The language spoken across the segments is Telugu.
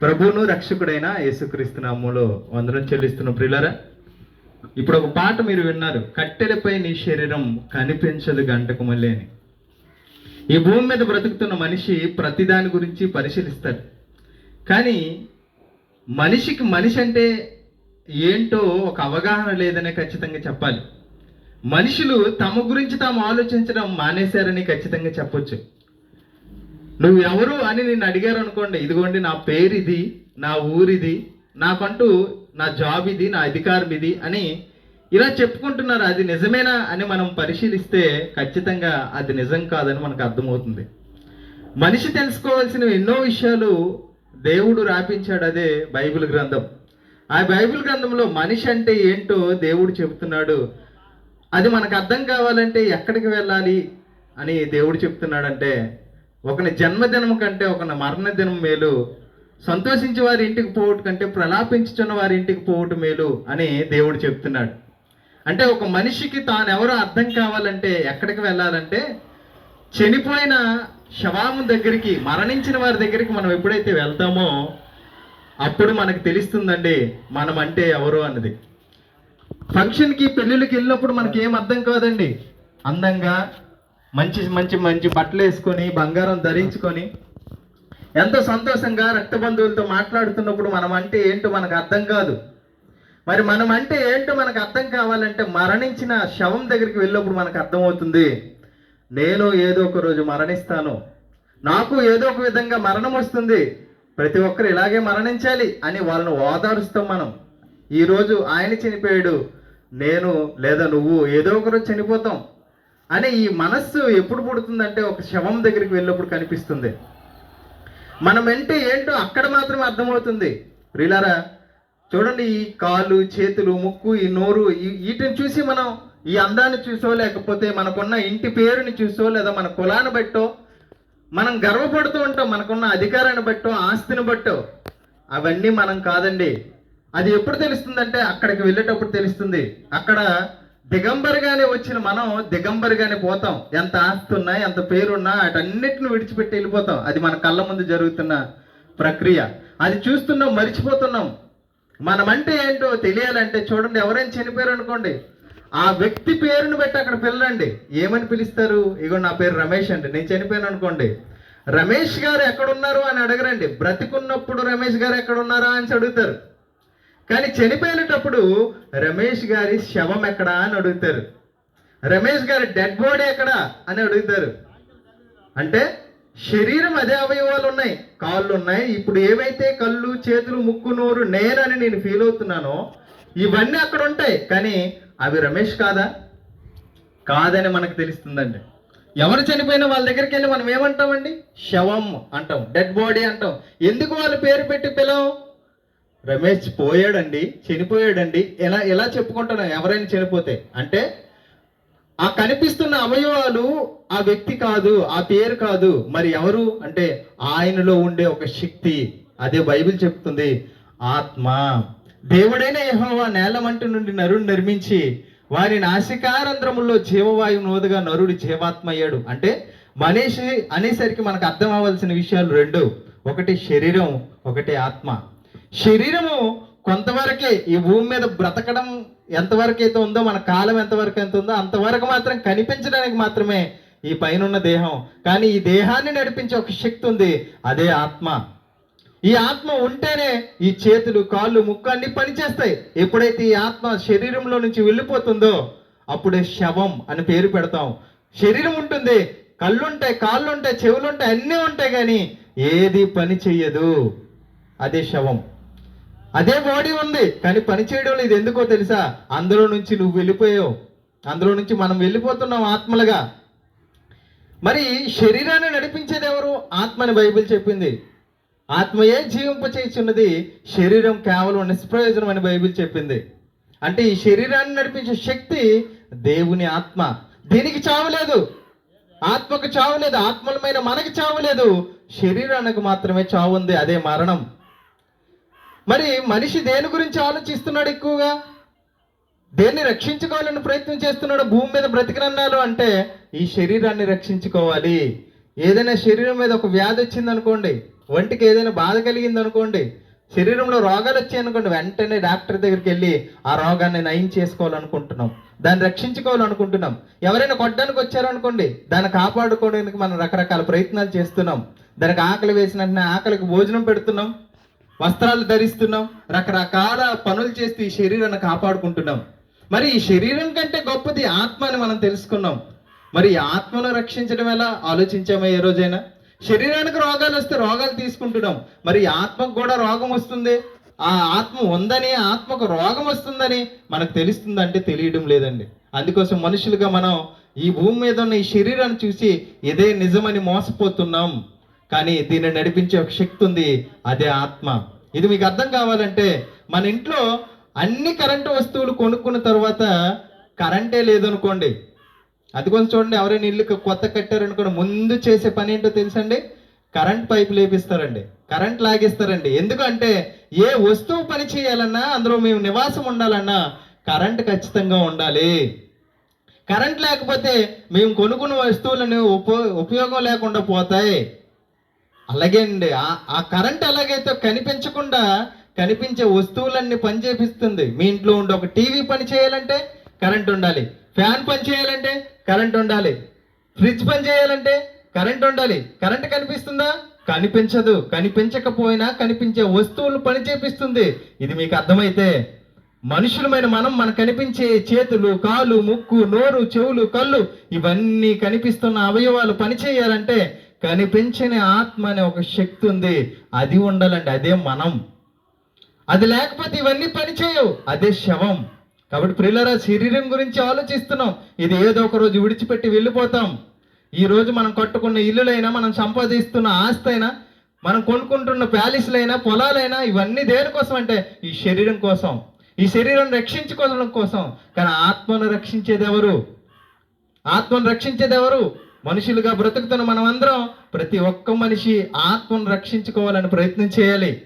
ప్రభువును రక్షకుడైన యేసుక్రీస్తు నామంలో వందనం చెల్లిస్తున్న ప్రిలరా ఇప్పుడు ఒక పాట మీరు విన్నారు. కట్టెలపై నీ శరీరం కనిపించదు గంటకు మళ్ళీ అని ఈ భూమి మీద బ్రతుకుతున్న మనిషి ప్రతిదాని గురించి పరిశీలిస్తాడు. కానీ మనిషికి మనిషి అంటే ఏంటో ఒక అవగాహన లేదనే ఖచ్చితంగా చెప్పాలి. మనుషులు తమ గురించి తాము ఆలోచించడం మానేశారని ఖచ్చితంగా చెప్పొచ్చు. నువ్వు ఎవరు అని నిన్ను అడిగారు అనుకోండి. ఇదిగోండి నా పేరు ఇది నా ఊరిది నాకంటూ నా జాబ్ ఇది నా అధికారం ఇది అని ఇలా చెప్పుకుంటున్నారు. అది నిజమేనా అని మనం పరిశీలిస్తే ఖచ్చితంగా అది నిజం కాదని మనకు అర్థమవుతుంది. మనిషి తెలుసుకోవాల్సిన ఎన్నో విషయాలు దేవుడు రాపించాడు అదే బైబిల్ గ్రంథం. ఆ బైబిల్ గ్రంథంలో మనిషి అంటే ఏంటో దేవుడు చెబుతున్నాడు అది మనకు అర్థం కావాలంటే ఎక్కడికి వెళ్ళాలి అని దేవుడు చెప్తున్నాడంటే ఒకని జన్మదినం కంటే ఒకని మరణ దినం మేలు సంతోషించి వారి ఇంటికి పోవటం కంటే ప్రలాపించుచున్న వారి ఇంటికి పోవటం మేలు అని దేవుడు చెప్తున్నాడు. అంటే ఒక మనిషికి తాను ఎవరో అర్థం కావాలంటే ఎక్కడికి వెళ్ళాలంటే చనిపోయిన శవాము దగ్గరికి మరణించిన వారి దగ్గరికి మనం ఎప్పుడైతే వెళ్తామో అప్పుడు మనకు తెలుస్తుందండి మనం అంటే ఎవరు అన్నది. ఫంక్షన్కి పెళ్ళిళ్ళకి వెళ్ళినప్పుడు మనకి ఏం అర్థం కాదండి. అందంగా మంచి మంచి మంచి బట్టలు వేసుకొని బంగారం ధరించుకొని ఎంతో సంతోషంగా రక్త బంధువులతో మాట్లాడుతున్నప్పుడు మనం అంటే ఏంటో మనకు అర్థం కాదు. మరి మనం అంటే ఏంటో మనకు అర్థం కావాలంటే మరణించిన శవం దగ్గరికి వెళ్ళినప్పుడు మనకు అర్థమవుతుంది. నేను ఏదో ఒక రోజు మరణిస్తాను. నాకు ఏదో ఒక విధంగా మరణం వస్తుంది. ప్రతి ఒక్కరు ఇలాగే మరణించాలి అని వాళ్ళను ఓదారుస్తాం మనం. ఈరోజు ఆయన చనిపోయాడు. నేను లేదా నువ్వు ఏదో ఒక రోజు చనిపోతాం. అనే ఈ మనస్సు ఎప్పుడు పుడుతుందంటే ఒక శవం దగ్గరికి వెళ్ళినప్పుడు కనిపిస్తుంది. మనం అంటే ఏంటో అక్కడ మాత్రమే అర్థమవుతుంది. రీలారా చూడండి ఈ కాళ్ళు చేతులు ముక్కు ఈ నోరు ఈ- వీటిని చూసి మనం ఈ అందాన్ని చూసో లేకపోతే మనకున్న ఇంటి పేరుని చూసో లేదా మన కులాన్ని బట్టో మనం గర్వపడుతూ ఉంటాం మనకున్న అధికారాన్ని బట్టో ఆస్తిని బట్టో అవన్నీ మనం కాదండి. అది ఎప్పుడు తెలుస్తుందంటే అక్కడికి వెళ్ళేటప్పుడు తెలుస్తుంది. అక్కడ దిగంబరిగానే వచ్చిన మనం దిగంబరిగానే పోతాం. ఎంత ఆస్తి ఉన్నా ఎంత పేరున్నా అటన్నిటిని విడిచిపెట్టి వెళ్ళిపోతాం. అది మన కళ్ళ ముందు జరుగుతున్న ప్రక్రియ. అది చూస్తున్నాం మర్చిపోతున్నాం. మనమంటే ఏంటో తెలియాలంటే చూడండి ఎవరైనా చనిపోయారు అనుకోండి ఆ వ్యక్తి పేరుని బట్టి అక్కడ పిల్లలండి ఏమని పిలుస్తారు? ఇగో నా పేరు రమేష్ అండి. నేను చనిపోయాను అనుకోండి రమేష్ గారు ఎక్కడున్నారు అని అడగరండి. బ్రతికున్నప్పుడు రమేష్ గారు ఎక్కడున్నారా అని అడుగుతారు. కానీ చనిపోయినప్పుడు రమేష్ గారి శవం ఎక్కడా అని అడుగుతారు. రమేష్ గారి డెడ్ బాడీ ఎక్కడా అని అడుగుతారు. అంటే శరీరం అదే అవయవాలు ఉన్నాయి. కాళ్ళు ఉన్నాయి. ఇప్పుడు ఏవైతే కళ్ళు చేతులు ముక్కు నోరు నేనని నేను ఫీల్ అవుతున్నానో ఇవన్నీ అక్కడ ఉంటాయి. కానీ అవి రమేష్ కాదా? కాదని మనకు తెలుస్తుందండి. ఎవరు చనిపోయిన వాళ్ళ దగ్గరికి వెళ్ళి మనం ఏమంటామండి? శవం అంటాం. డెడ్ బాడీ అంటాం. ఎందుకు వాళ్ళు పేరు పెట్టి పిలవం? రమేష్ పోయాడండి చనిపోయాడండి. ఎలా ఎలా చెప్పుకుంటున్నాం ఎవరైనా చనిపోతే. అంటే ఆ కనిపిస్తున్న అవయవాలు ఆ వ్యక్తి కాదు ఆ పేరు కాదు. మరి ఎవరు? అంటే ఆయనలో ఉండే ఒక శక్తి. అదే బైబిల్ చెప్తుంది. ఆత్మ. దేవుడైన యహోవా నేలమంటి నుండి నరుడు నిర్మించి వారి నాసికారంధ్రముల్లో జీవవాయువు నోదుగా నరుడు జీవాత్మ అయ్యాడు. అంటే మనిషి అనేసరికి మనకు అర్థం అవ్వాల్సిన విషయాలు రెండు. ఒకటి శరీరం ఒకటి ఆత్మ. శరీరము కొంతవరకే ఈ భూమి మీద బ్రతకడం ఎంతవరకు అయితే ఉందో మన కాలం ఎంతవరకు ఎంత ఉందో అంతవరకు మాత్రం కనిపించడానికి మాత్రమే ఈ పైన ఉన్న దేహం. కానీ ఈ దేహాన్ని నడిపించే ఒక శక్తి ఉంది అదే ఆత్మ. ఈ ఆత్మ ఉంటేనే ఈ చేతులు కాళ్ళు ముక్కు అన్ని పనిచేస్తాయి. ఎప్పుడైతే ఈ ఆత్మ శరీరంలో నుంచి వెళ్ళిపోతుందో అప్పుడే శవం అని పేరు పెడతాం. శరీరం ఉంటుంది కళ్ళుంటాయి కాళ్ళు ఉంటాయి చెవులు ఉంటాయి అన్నీ ఉంటాయి కానీ ఏది పని చెయ్యదు అదే శవం. అదే బాడీ ఉంది కానీ పని చేయడం లేదు. ఎందుకో తెలుసా? అందులో నుంచి నువ్వు వెళ్ళిపోయావు. అందులో నుంచి మనం వెళ్ళిపోతున్నాం ఆత్మలుగా. మరి శరీరాన్ని నడిపించేది ఎవరు? ఆత్మని బైబిల్ చెప్పింది. ఆత్మయే జీవింపచేయుచున్నది శరీరం కేవలం నిష్ప్రయోజనం అని బైబిల్ చెప్పింది. అంటే ఈ శరీరాన్ని నడిపించే శక్తి దేవుని ఆత్మ. దీనికి చావలేదు ఆత్మకు చావు లేదు. ఆత్మలమైన మనకి చావు లేదు. శరీరానికి మాత్రమే చావు ఉంది. అదే మరణం. మరి మనిషి దేని గురించి ఆలోచిస్తున్నాడు ఎక్కువగా? దేన్ని రక్షించుకోవాలని ప్రయత్నం చేస్తున్నాడు? భూమి మీద బ్రతికినన్నాడు అంటే ఈ శరీరాన్ని రక్షించుకోవాలి. ఏదైనా శరీరం మీద ఒక వ్యాధి వచ్చింది అనుకోండి ఒంటికి ఏదైనా బాధ కలిగింది అనుకోండి శరీరంలో రోగాలు వచ్చాయి అనుకోండి వెంటనే డాక్టర్ దగ్గరికి వెళ్ళి ఆ రోగాన్ని నయం చేసుకోవాలనుకుంటున్నాం. దాన్ని రక్షించుకోవాలనుకుంటున్నాం. ఎవరైనా కొట్టడానికి వచ్చారనుకోండి దాన్ని కాపాడుకోవడానికి మనం రకరకాల ప్రయత్నాలు చేస్తున్నాం. దానికి ఆకలి వేసిన ఆకలికి భోజనం పెడుతున్నాం. వస్త్రాలు ధరిస్తున్నాం రకరకాల పనులు చేస్తూ ఈ శరీరాన్ని కాపాడుకుంటున్నాం. మరి ఈ శరీరం కంటే గొప్పది ఆత్మ అని మనం తెలుసుకున్నాం. మరి ఆత్మను రక్షించడం ఎలా? ఆలోచించామా ఏ రోజైనా? శరీరానికి రోగాలు వస్తే రోగాలు తీసుకుంటున్నాం. మరి ఆత్మకు కూడా రోగం వస్తుంది? ఆ ఆత్మ ఉందని ఆత్మకు రోగం వస్తుందని మనకు తెలుస్తుందంటే తెలియడం లేదండి. అందుకోసం మనుషులుగా మనం ఈ భూమి మీద ఉన్న ఈ శరీరాన్ని చూసి ఇదే నిజమని మోసపోతున్నాం. కానీ దీన్ని నడిపించే ఒక శక్తి ఉంది అదే ఆత్మ. ఇది మీకు అర్థం కావాలంటే మన ఇంట్లో అన్ని కరెంటు వస్తువులు కొనుక్కున్న తర్వాత కరెంటే లేదనుకోండి. అది కొంచెం చూడండి ఎవరైనా ఇల్లు కొత్త కట్టారనుకోండి ముందు చేసే పని ఏంటో తెలుసండి? కరెంట్ పైపు లేపిస్తారండి. కరెంట్ లాగిస్తారండి. ఎందుకంటే ఏ వస్తువు పని చేయాలన్నా అందులో మేము నివాసం ఉండాలన్నా కరెంట్ ఖచ్చితంగా ఉండాలి. కరెంట్ లేకపోతే మేము కొనుక్కున్న వస్తువులను ఉప ఉపయోగం లేకుండా పోతాయి. అలాగే అండి. ఆ- ఆ కరెంట్ ఎలాగైతే కనిపించకుండా కనిపించే వస్తువులన్నీ పని చేపిస్తుంది. మీ ఇంట్లో ఉండే ఒక టీవీ పని చేయాలంటే కరెంట్ ఉండాలి. ఫ్యాన్ పని చేయాలంటే కరెంట్ ఉండాలి. ఫ్రిడ్జ్ పని చేయాలంటే కరెంట్ ఉండాలి. కరెంట్ కనిపిస్తుందా? కనిపించదు. కనిపించకపోయినా కనిపించే వస్తువులు పని చేపిస్తుంది. ఇది మీకు అర్థమైతే మనుషులమైన మనం మనకు కనిపించే చేతులు కాలు ముక్కు నోరు చెవులు కళ్ళు ఇవన్నీ కనిపిస్తున్న అవయవాలు పని చేయాలంటే కనిపించని ఆత్మ అనే ఒక శక్తి ఉంది. అది ఉండాలండి అదే మనం. అది లేకపోతే ఇవన్నీ పని చేయవు అదే శవం. కాబట్టి ప్రిల్లరా శరీరం గురించి ఆలోచిస్తున్నాం. ఇది ఏదో ఒక రోజు విడిచిపెట్టి వెళ్ళిపోతాం. ఈ రోజు మనం కట్టుకున్న ఇల్లులైనా మనం సంపాదిస్తున్న ఆస్తి అయినా మనం కొనుక్కుంటున్న ప్యాలెస్లైనా పొలాలైనా ఇవన్నీ దేనికోసం అంటే ఈ శరీరం కోసం. ఈ శరీరం రక్షించుకోవడం కోసం. కానీ ఆత్మను రక్షించేది ఎవరు? ఆత్మను రక్షించేది ఎవరు? మనుషులుగా బ్రతుకుతున్న మనం అందరం ప్రతి ఒక్క మనిషి ఆత్మను రక్షించుకోవాలని ప్రయత్నం చేయాలి.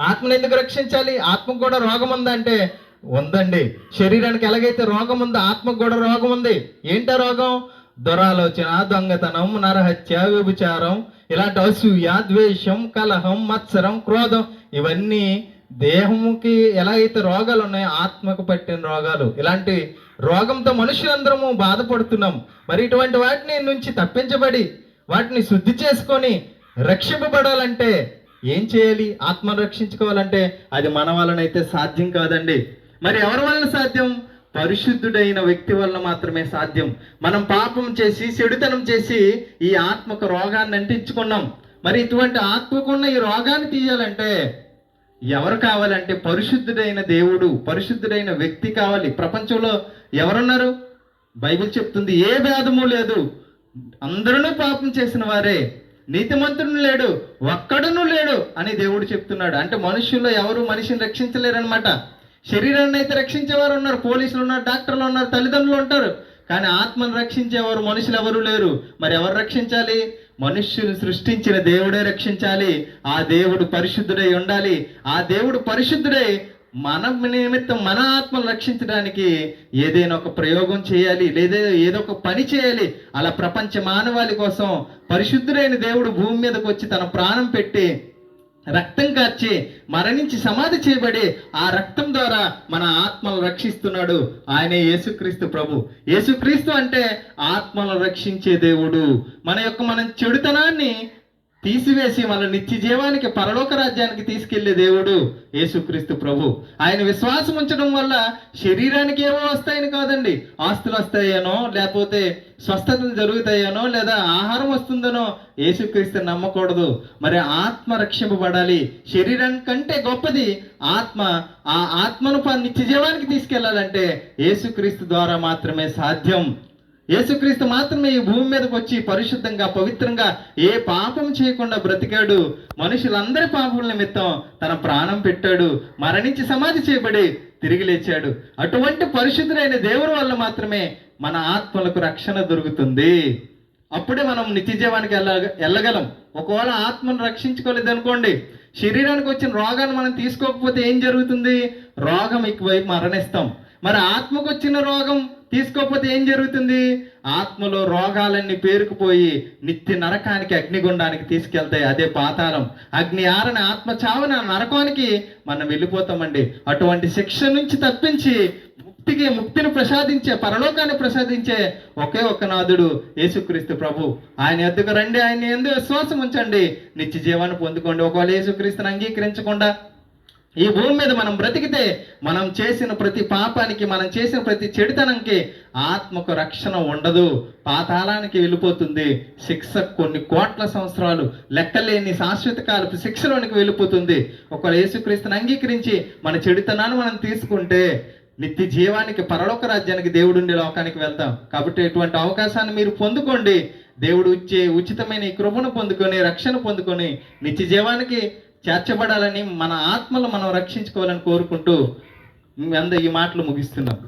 ఆత్మను ఎందుకు రక్షించాలి? ఆత్మకు కూడా రోగం ఉందంటే ఉందండి. శరీరానికి ఎలాగైతే రోగం ఉందో ఆత్మకు కూడా రోగం ఉంది. ఏంటో రోగం? దురాలోచన దొంగతనం నరహత్య వ్యభిచారం ఇలాంటి అసూయ ద్వేషం కలహం మత్సరం క్రోధం ఇవన్నీ దేహముకి ఎలా అయితే రోగాలు ఉన్నాయో ఆత్మకు పట్టిన రోగాలు ఇలాంటి రోగంతో మనుషులందరము బాధపడుతున్నాం. మరి ఇటువంటి వాటిని నుంచి తప్పించబడి వాటిని శుద్ధి చేసుకొని రక్షింపబడాలంటే ఏం చేయాలి? ఆత్మను రక్షించుకోవాలంటే అది మన వలనైతే సాధ్యం కాదండి. మరి ఎవరి వలన సాధ్యం? పరిశుద్ధుడైన వ్యక్తి వలన మాత్రమే సాధ్యం. మనం పాపం చేసి చెడుతనం చేసి ఈ ఆత్మకు రోగాన్ని అంటించుకున్నాం. మరి ఇటువంటి ఆత్మకున్న ఈ రోగాన్ని తీయాలంటే ఎవరు కావాలంటే పరిశుద్ధుడైన దేవుడు పరిశుద్ధుడైన వ్యక్తి కావాలి. ప్రపంచంలో ఎవరున్నారు? బైబిల్ చెప్తుంది ఏ భేదము లేదు. అందరూ పాపం చేసిన వారే. నీతిమంతుడు లేడు ఒక్కడును లేడు అని దేవుడు చెప్తున్నాడు. అంటే మనుషుల్లో ఎవరు మనిషిని రక్షించలేరనమాట శరీరాన్ని అయితే రక్షించేవారు ఉన్నారు పోలీసులు ఉన్నారు డాక్టర్లు ఉన్నారు తల్లిదండ్రులు ఉంటారు. కానీ ఆత్మను రక్షించేవారు మనుషులు ఎవరు లేరు. మరి ఎవరు రక్షించాలి? మనుష్యులు సృష్టించిన దేవుడే రక్షించాలి. ఆ దేవుడు పరిశుద్ధుడై ఉండాలి. ఆ దేవుడు పరిశుద్ధుడై మన నిమిత్తం మన ఆత్మను రక్షించడానికి ఏదైనా ఒక ప్రయోగం చేయాలి. లేదా ఏదో ఒక పని చేయాలి. అలా ప్రపంచ మానవాళి కోసం పరిశుద్ధుడైన దేవుడు భూమి మీదకి వచ్చి తన ప్రాణం పెట్టి రక్తం కార్చే మరణించి సమాధి చేయబడి ఆ రక్తం ద్వారా మన ఆత్మను రక్షిస్తున్నాడు ఆయనే యేసుక్రీస్తు ప్రభు. యేసుక్రీస్తు అంటే ఆత్మను రక్షించే దేవుడు. మన యొక్క మన చెడుతనాన్ని తీసివేసి మన నిత్య జీవానికి పరలోక రాజ్యానికి తీసుకెళ్ళే దేవుడు యేసుక్రీస్తు ప్రభు. ఆయన విశ్వాసం ఉంచడం వల్ల శరీరానికి ఏమో వస్తాయని కాదండి. ఆస్తులు వస్తాయేనో లేకపోతే స్వస్థతలు జరుగుతాయనో లేదా ఆహారం వస్తుందనో యేసుక్రీస్తు నమ్మకూడదు. మరి ఆత్మ రక్షింపబడాలి. శరీరం కంటే గొప్పది ఆత్మ. ఆ ఆత్మను నిత్య జీవానికి తీసుకెళ్ళాలంటే యేసుక్రీస్తు ద్వారా మాత్రమే సాధ్యం. యేసుక్రీస్తు మాత్రమే ఈ భూమి మీదకి వచ్చి పరిశుద్ధంగా పవిత్రంగా ఏ పాపం చేయకుండా బ్రతికాడు. మనుషులందరి పాపముల నిమిత్తం తన ప్రాణం పెట్టాడు. మరణించి సమాధి చేయబడి తిరిగి లేచాడు. అటువంటి పరిశుద్ధులైన దేవుని వల్ల మాత్రమే మన ఆత్మలకు రక్షణ దొరుకుతుంది. అప్పుడే మనం నిత్యజీవానికి వెళ్ళ వెళ్ళగలం ఒకవేళ ఆత్మను రక్షించుకోలేదు అనుకోండి శరీరానికి వచ్చిన రోగాన్ని మనం తీసుకోకపోతే ఏం జరుగుతుంది? రోగం ఎక్కువై మరణిస్తాం. మరి ఆత్మకు వచ్చిన రోగం తీసుకోకపోతే ఏం జరుగుతుంది? ఆత్మలో రోగాలన్నీ పేరుకుపోయి నిత్య నరకానికి అగ్నిగుండానికి తీసుకెళ్తాయి. అదే పాతాళం. అగ్ని ఆరని ఆత్మ చావన నరకానికి మనం వెళ్ళిపోతామండి. అటువంటి శిక్ష నుంచి తప్పించి ముక్తికి ముక్తిని ప్రసాదించే పరలోకాన్ని ప్రసాదించే ఒకే ఒక్క నాథుడు యేసుక్రీస్తు ప్రభు. ఆయన ఎద్దుకు రండి. ఆయన ఎందు విశ్వాసం ఉంచండి. నిత్య జీవాన్ని పొందుకోండి. ఒకవేళ యేసుక్రీస్తుని అంగీకరించకుండా ఈ భూమి మీద మనం బ్రతికితే మనం చేసిన ప్రతి పాపానికి మనం చేసిన ప్రతి చెడుతనంకి ఆత్మకు రక్షణ ఉండదు. పాతాళానికి వెళ్ళిపోతుంది. శిక్ష కొన్ని కోట్ల సంవత్సరాలు లెక్కలేని శాశ్వత కాలపు శిక్షలోనికి వెళ్ళిపోతుంది. ఒకవేళ యేసుక్రీస్తుని అంగీకరించి మన చెడుతనాన్ని మనం తీసుకుంటే నిత్య జీవానికి పరలోక రాజ్యానికి దేవుడుండే లోకానికి వెళ్తాం. కాబట్టి ఇటువంటి అవకాశాన్ని మీరు పొందుకోండి. దేవుడు ఇచ్చే ఉచితమైన ఈ కృపను పొందుకొని రక్షణ పొందుకొని నిత్య జీవానికి చేర్చబడాలని మన ఆత్మలు మనం రక్షించుకోవాలని కోరుకుంటూ మీ ఈ మాటలు ముగిస్తున్నాం.